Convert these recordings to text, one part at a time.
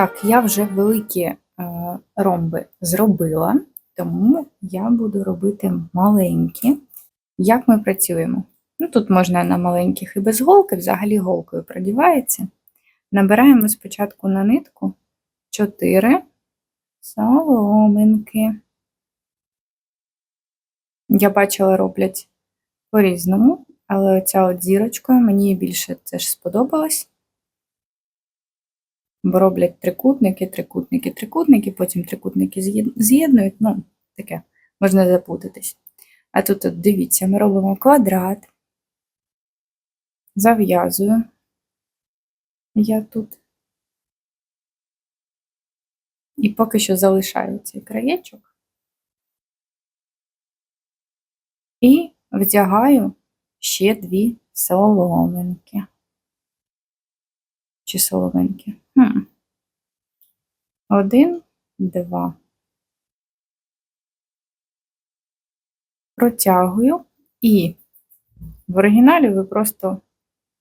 Так, я вже великі е, ромби зробила, тому я буду робити маленькі. Як ми працюємо? Ну, тут можна на маленьких і без голки, взагалі голкою продівається. Набираємо спочатку на нитку 4 соломинки. Я бачила, роблять по-різному, але оця от зірочкою мені більше це ж сподобалось. Роблять трикутники, трикутники, трикутники, потім трикутники з'єднують, ну, таке, можна запутатись. А тут, от, дивіться, ми робимо квадрат, зав'язую. Я тут. І поки що залишаю цей краєчок. І вдягаю ще дві соломинки. Чи соломинки? Хм. Один, два. Протягую і в оригіналі ви просто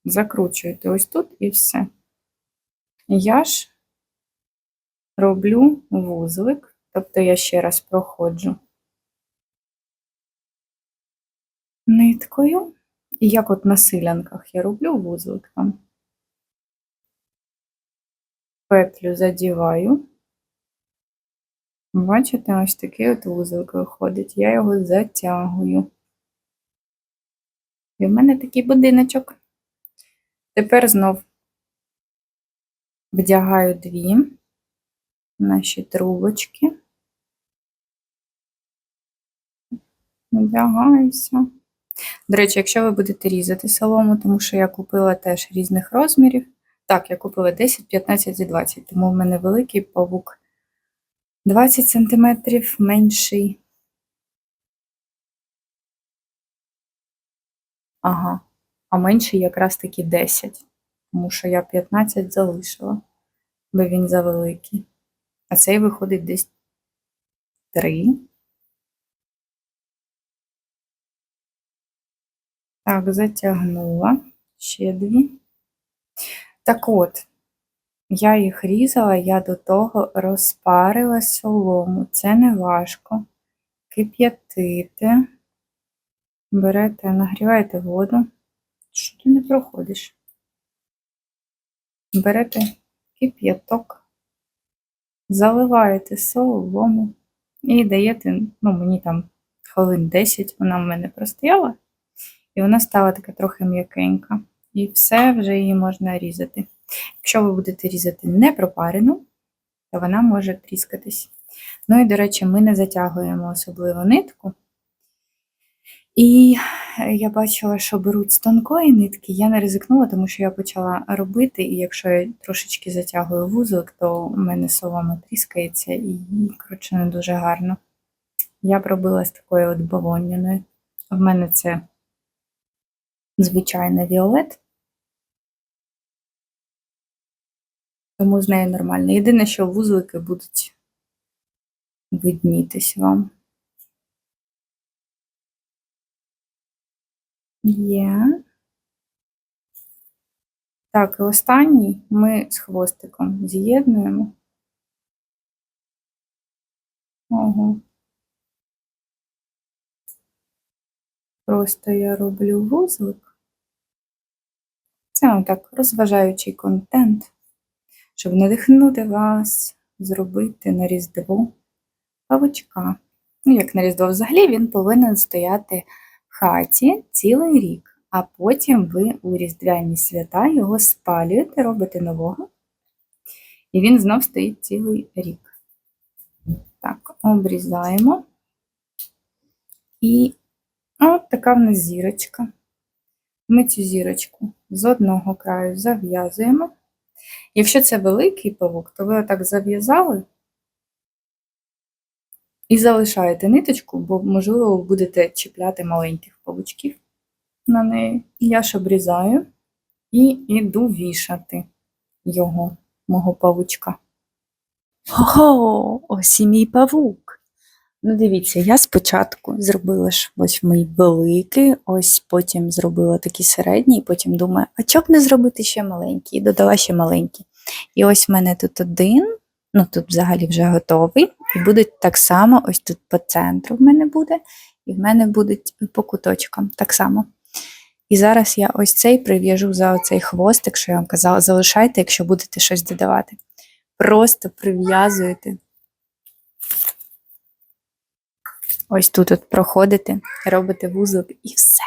закручуєте ось тут і все. Я ж роблю вузлик, тобто я ще раз проходжу ниткою. І як от на силянках я роблю вузлик там. Петлю задіваю. Бачите, ось такий от вузлик виходить. Я його затягую. І в мене такий будиночок. Тепер знов вдягаю дві наші трубочки. Вдягаюся. До речі, якщо ви будете різати солому, тому що я купила теж різних розмірів. Так, я купила 10, 15 і 20, тому в мене великий павук 20 см менший. Ага, а менший якраз таки 10, тому що я 15 залишила, бо він завеликий. А цей виходить десь 3. Так, затягнула ще дві. Так от, я їх різала, я до того розпарила солому. Це не важко. Кип'ятите. Берете, нагріваєте воду. Що ти не проходиш? Берете кип'яток, заливаєте солому і даєте, ну, мені там хвилин 10 вона в мене простояла, і вона стала така трохи м'якенька. І все, вже її можна різати. Якщо ви будете різати не пропарену, то вона може тріскатись. Ну і, до речі, ми не затягуємо особливо нитку. І я бачила, що беруть з тонкої нитки, я не ризикнула, тому що я почала робити, і якщо я трошечки затягую вузок, то у мене солома тріскається і, коротше, не дуже гарно. Я б робила з такою от бавовняною. В мене це звичайна віолет. Тому з нею нормально. Єдине, що вузлики будуть виднітись вам. Є. Так, і останній ми з хвостиком з'єднуємо. Ого. Просто я роблю вузлик. Це отак розважаючий контент, щоб надихнути вас зробити на Різдво павучка. Ну, як на Різдво взагалі, він повинен стояти в хаті цілий рік, а потім ви у Різдвяні свята його спалюєте, робите нового, і він знов стоїть цілий рік. Так, обрізаємо. І от така в нас зірочка. Ми цю зірочку з одного краю зав'язуємо. Якщо це великий павук, то ви отак зав'язали і залишаєте ниточку, бо, можливо, ви будете чіпляти маленьких павучків на неї. Я ж обрізаю і йду вішати його, мого павучка. Ого, ось і мій павук. Ну, дивіться, я спочатку зробила ж ось мій великий, ось потім зробила такий середній, потім думаю, а чого б не зробити ще маленький? І додала ще маленький. І ось в мене тут один, ну тут взагалі вже готовий. І будуть так само, ось тут по центру в мене буде, і в мене будуть по куточкам так само. І зараз я ось цей прив'яжу за оцей хвостик, що я вам казала, залишайте, якщо будете щось додавати. Просто прив'язуєте. Ось тут от проходите, робите вузол і все.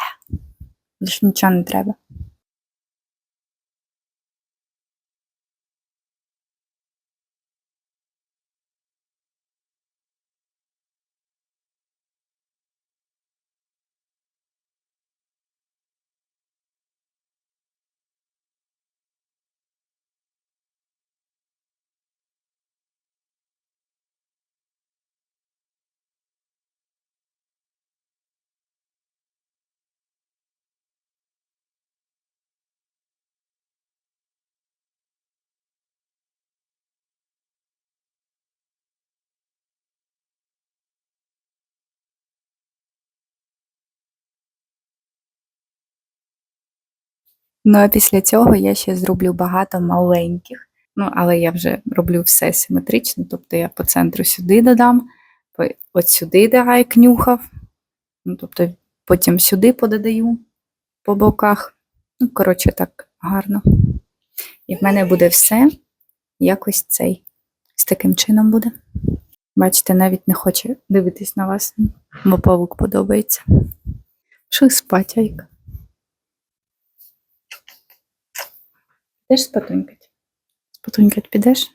Більш нічого не треба. Ну а після цього я ще зроблю багато маленьких. Ну, але я вже роблю все симетрично, тобто я по центру сюди додам, от сюди давай кнюхав, ну, тобто потім сюди пододаю по боках. Ну, коротше, так гарно. І в мене буде все якось цей. З таким чином буде. Бачите, навіть не хоче дивитись на вас, бо павук подобається. Що спать, Айка? Підеш спотунькать? Спотунькать підеш?